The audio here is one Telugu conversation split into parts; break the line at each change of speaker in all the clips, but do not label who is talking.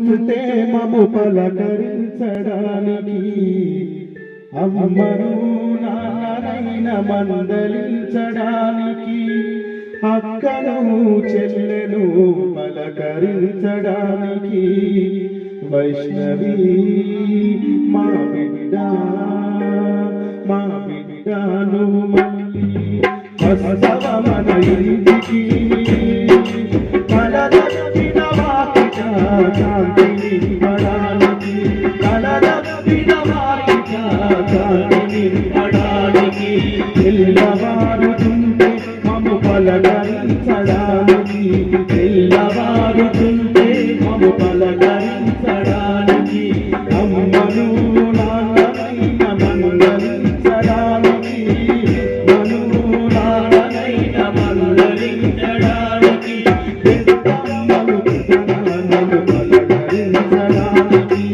ప్రేమము పలకరించడానికి అమ్మను నారైన మందలించడానికి అక్కను చెల్లెను పలకరించడానికి వైష్ణవి మా బిడ్డ మా బిడ్డను మళ్ళీ పలకరించడానికి తెల్లవారుతుంటే మము పలకరించడానికి అమ్మను నాన్నమైన మందరించడానికి మను నాన్నమైన మందరించడానికి పెద్దమ్మను పలకరించడానికి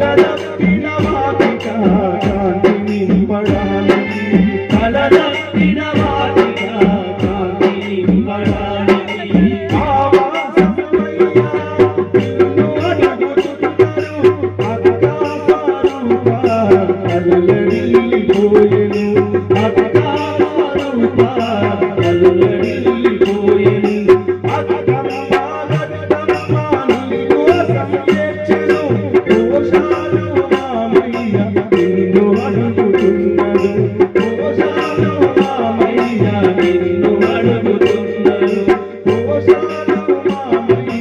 da love you.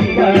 ಕಿಂಬಾರಿ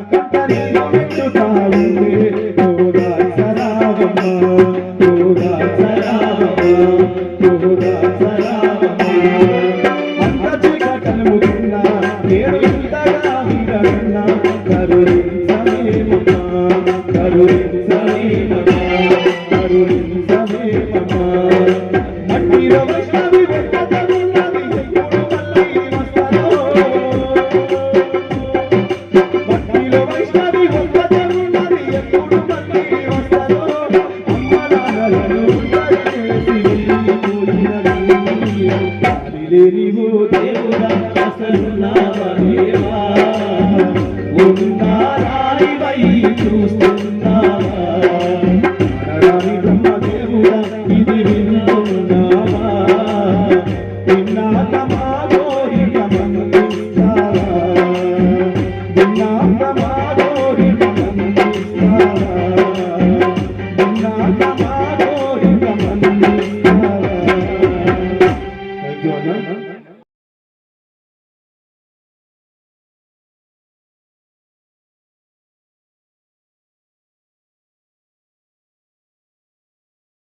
ఏరివో దేవుడా అసలున్నావా